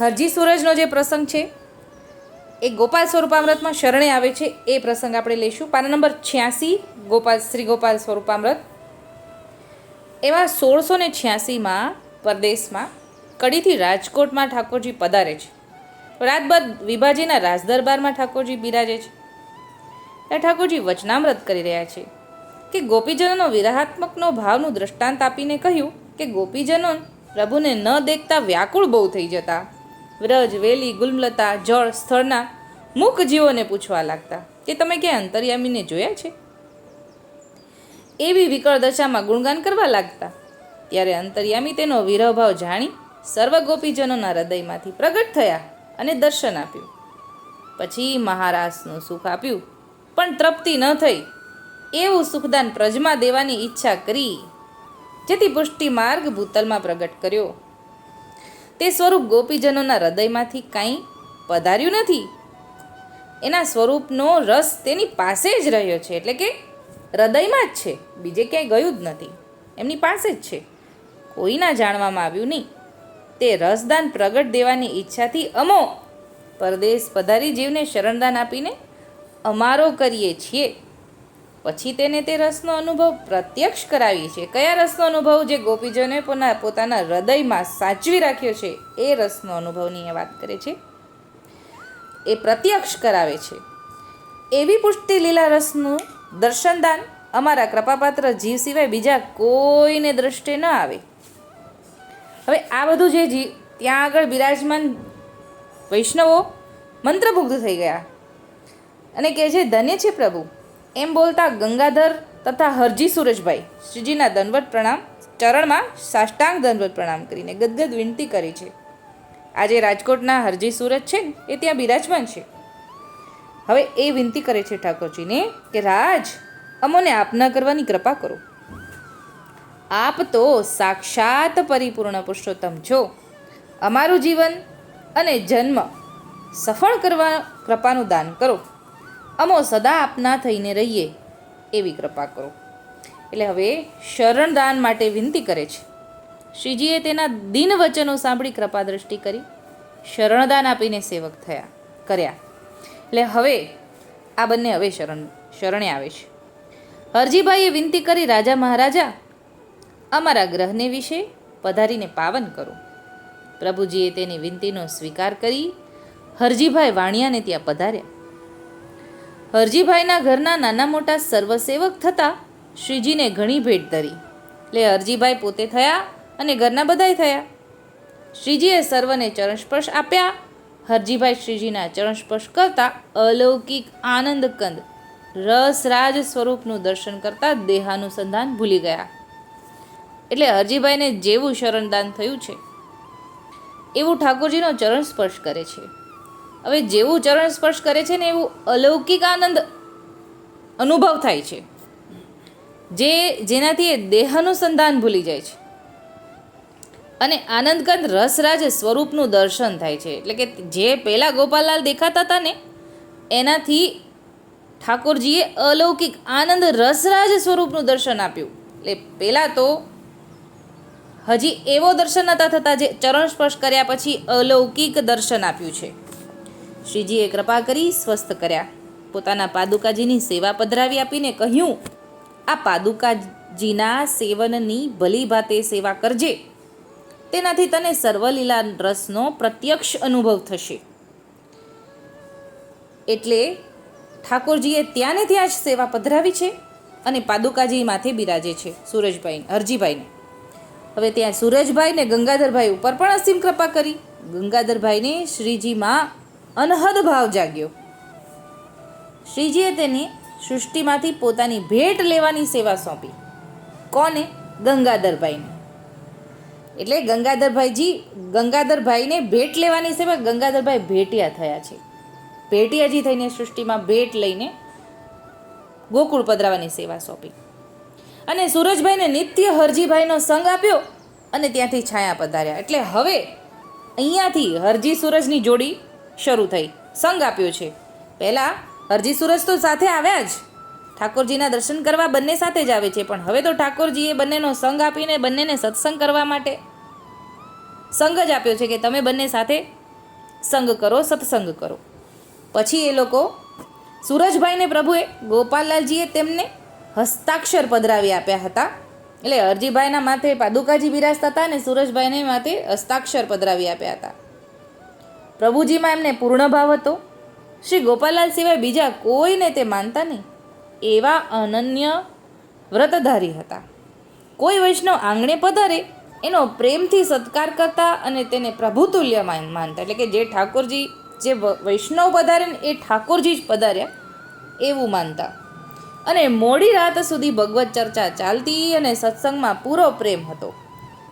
હરજી સૂરજનો જે પ્રસંગ છે, એ ગોપાલ સ્વરૂપામૃતમાં શરણે આવે છે, એ પ્રસંગ આપણે લઈશું. પાના નંબર છ્યાસી, ગોપાલ, શ્રી ગોપાલ સ્વરૂપામૃત. એમાં સોળસો ને છ્યાસીમાં પરદેશમાં કડીથી રાજકોટમાં ઠાકોરજી પધારે છે. રાતભર વિભાજીના રાજદરબારમાં ઠાકોરજી બિરાજે છે. ત્યાં ઠાકોરજી વચનામૃત કરી રહ્યા છે કે ગોપીજનોનો વિરાહાત્મકનો ભાવનું દ્રષ્ટાંત આપીને કહ્યું કે ગોપીજનો પ્રભુને ન દેખતા વ્યાકુળ બહુ થઈ જતા. વ્રજ, વેલી, ગુલમલતા, જળ સ્થળના મૂક જીવોને પૂછવા લાગતા કે તમે ક્યાંય અંતર્યામીને જોયા છે? એવી વિકળ દશામાં ગુણગાન કરવા લાગતા. ત્યારે અંતર્યામી તેનો વિરહભાવ જાણી સર્વ ગોપીજનોના હૃદયમાંથી પ્રગટ થયા અને દર્શન આપ્યું. પછી મહારાસનું સુખ આપ્યું, પણ તૃપ્તિ ન થઈ. એવું સુખદાન પ્રજમાં દેવાની ઈચ્છા કરી જેથી પુષ્ટિ માર્ગ ભૂતલમાં પ્રગટ કર્યો. તે સ્વરૂપ ગોપીજનોના હૃદયમાંથી કાંઈ પધાર્યું નથી. એના સ્વરૂપનો રસ તેની પાસે જ રહ્યો છે, એટલે કે હૃદયમાં જ છે. બીજે ક્યાંય ગયું જ નથી. એમની પાસે જ છે. કોઈના જાણવામાં આવ્યું નહીં. તે રસદાન પ્રગટ દેવાની ઈચ્છાથી અમો પરદેશ પધારી જીવને શરણદાન આપીને અમારો કરીએ છીએ. પછી તેને તે રસનો અનુભવ પ્રત્યક્ષ કરાવીએ છીએ. કયા રસનો અનુભવ જે ગોપીજને પોતાના હૃદયમાં સાચવી રાખ્યો છે, એ રસનો અનુભવની એ વાત કરે છે. એ પ્રત્યક્ષ કરાવે છે. એવી પુષ્ટિ લીલા રસનું દર્શનદાન અમારા કૃપાપાત્ર જીવ સિવાય બીજા કોઈને દ્રષ્ટિ ન આવે. હવે આ બધું જે જીવ ત્યાં આગળ બિરાજમાન વૈષ્ણવો મંત્રમુગ્ધ થઈ ગયા અને કહે છે, ધન્ય છે પ્રભુ. એમ બોલતા ગંગાધર તથા હરજી સુરજભાઈ શ્રીજીના દંડવત પ્રણામ, ચરણમાં સાષ્ટાંગ દંડવત પ્રણામ કરીને ગદગદ વિનંતી કરી છે. આજે રાજકોટના હરજી સુરજ છે એ ત્યાં બિરાજમાન છે. હવે એ વિનંતી કરે છે ઠાકોરજીને કે રાજ, અમોને આપના કરવાની કૃપા કરો. આપ તો સાક્ષાત પરિપૂર્ણ પુરુષોત્તમ છો. અમારું જીવન અને જન્મ સફળ કરવા, કૃપાનું દાન કરો. અમો સદા આપના થઈને રહીએ, એવી કૃપા કરો. એટલે હવે શરણદાન માટે વિનંતી કરે છે. શ્રીજીએ તેના દિન વચનો સાંભળી કૃપા દ્રષ્ટિ કરી શરણદાન આપીને સેવક થયા, કર્યા. એટલે હવે આ બંને હવે શરણ, શરણે આવે છે. હરજીભાઈએ વિનંતી કરી, રાજા મહારાજા, અમારા ગ્રહને વિશે પધારીને પાવન કરો. પ્રભુજીએ તેની વિનંતીનો સ્વીકાર કરી, હરજીભાઈ વાણિયાને ત્યાં પધાર્યા. હરજીભાઈના ઘરના નાના મોટા સર્વસેવક થતાં શ્રીજીને ઘણી ભેટ ધરી. એટલે હરજીભાઈ પોતે થયા અને ઘરના બધાય થયા. શ્રીજીએ સર્વને ચરણસ્પર્શ આપ્યા. હરજીભાઈ શ્રીજીના ચરણસ્પર્શ કરતા અલૌકિક આનંદ કંદ રસરાજ સ્વરૂપનું દર્શન કરતા દેહાનુસંધાન ભૂલી ગયા. એટલે હરજીભાઈને જેવું શરણદાન થયું છે, એવું ઠાકોરજીનો ચરણ સ્પર્શ કરે છે. હવે જેવું ચરણ સ્પર્શ કરે છે ને એવું અલૌકિક આનંદ અનુભવ થાય છે. જે જેનાથી એ દેહાનુસંધાન ભૂલી જાય છે. અને આનંદકંદ રસરાજ સ્વરૂપનું દર્શન થાય છે. એટલે કે જે પહેલાં ગોપાલલાલ દેખાતા હતા ને, એનાથી ઠાકોરજીએ અલૌકિક આનંદ રસરાજ સ્વરૂપનું દર્શન આપ્યું. એટલે પહેલાં તો હજી એવો દર્શન નતા થતા જે ચરણ સ્પર્શ કર્યા પછી અલૌકિક દર્શન આપ્યું છે. શ્રીજીએ કૃપા કરી સ્વસ્થ કર્યા. પોતાના પાદુકાજીની સેવા પધરાવી આપીને કહ્યું, આ પાદુકાજીના સેવનની ભલી ભાતે સેવા કરજે. તેનાથી તને સર્વલીલા રસનો પ્રત્યક્ષ અનુભવ થશે. એટલે ઠાકોરજીએ ત્યાં ને ત્યાં જ સેવા પધરાવી છે અને પાદુકાજી માથે બિરાજે છે, સુરજભાઈ, હરજીભાઈને. હવે ત્યાં સુરજભાઈને ગંગાધરભાઈ ઉપર પણ અસીમ કૃપા કરી. ગંગાધરભાઈને શ્રીજીમાં અનહદ ભાવ જાગ્યો. શ્રીજીએ તેની સૃષ્ટિમાંથી પોતાની ભેટ લેવાની સેવા સોંપી. કોને? ગંગાધરભાઈને. એટલે ગંગાધરભાઈજી, ગંગાધરભાઈને ભેટ લેવાની સેવા ગંગાધરભાઈ ભેટિયા થયા છે. ભેટિયાજી થઈને સૃષ્ટિમાં ભેટ લઈને ગોકુળ પધરાવાની સેવા સોંપી. અને સૂરજભાઈને નિત્ય હરજીભાઈનો સંગ આપ્યો અને ત્યાંથી છાયા પધાર્યા. એટલે હવે અહીંયાથી હરજી સૂરજની જોડી શરૂ થઈ. સંગ આપ્યો છે. પહેલાં હરજી સૂરજ તો સાથે આવ્યા જ. ઠાકોરજીના દર્શન કરવા બંને સાથે જ આવે છે, પણ હવે તો ઠાકોરજીએ બંનેનો સંગ આપીને બંનેને સત્સંગ કરવા માટે સંગ જ આપ્યો છે કે તમે બંને સાથે સંગ કરો, સત્સંગ કરો. પછી એ લોકો સૂરજભાઈને પ્રભુએ ગોપાલલાલજીએ તેમને હસ્તાક્ષર પધરાવી આપ્યા હતા. એટલે અરજીભાઈના માથે પાદુકાજી બિરાજતા હતા અને સૂરજભાઈને માથે હસ્તાક્ષર પધરાવી આપ્યા હતા. પ્રભુજીમાં એમને પૂર્ણ ભાવ હતો. શ્રી ગોપાલલાલ સિવાય બીજા કોઈને તે માનતા નહીં. એવા અનન્ય વ્રતધારી હતા. કોઈ વૈષ્ણવ આંગણે પધારે, એનો પ્રેમથી સત્કાર કરતા અને તેને પ્રભુતુલ્ય માનતા. એટલે કે જે ઠાકોરજી, જે વૈષ્ણવ પધારે ને એ ઠાકોરજી જ પધાર્યા, એવું માનતા. અને મોડી રાત સુધી ભગવત ચર્ચા ચાલતી અને સત્સંગમાં પૂરો પ્રેમ હતો.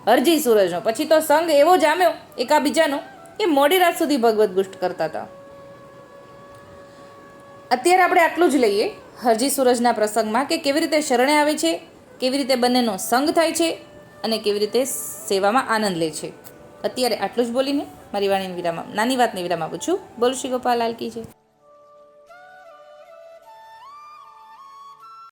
હરજી સૂરજનો. પછી તો સંગ એવો જામ્યો, એકાબીજાનો કે મોડી રાત સુધી ભગવદ્ ગુષ્ટ કરતા હતા. અત્યારે આપણે આટલું જ લઈએ. હરજી સૂરજના પ્રસંગમાં કે કેવી રીતે શરણે આવે છે, કેવી રીતે બંનેનો સંગ થાય છે અને કેવી રીતે સેવામાં આનંદ લે છે. અત્યારે આટલું જ બોલીને મારી વાણીની વિરામ નાની વાતની વિરામ આપું છું. બોલ શ્રી ગોપાલ લાલકી છે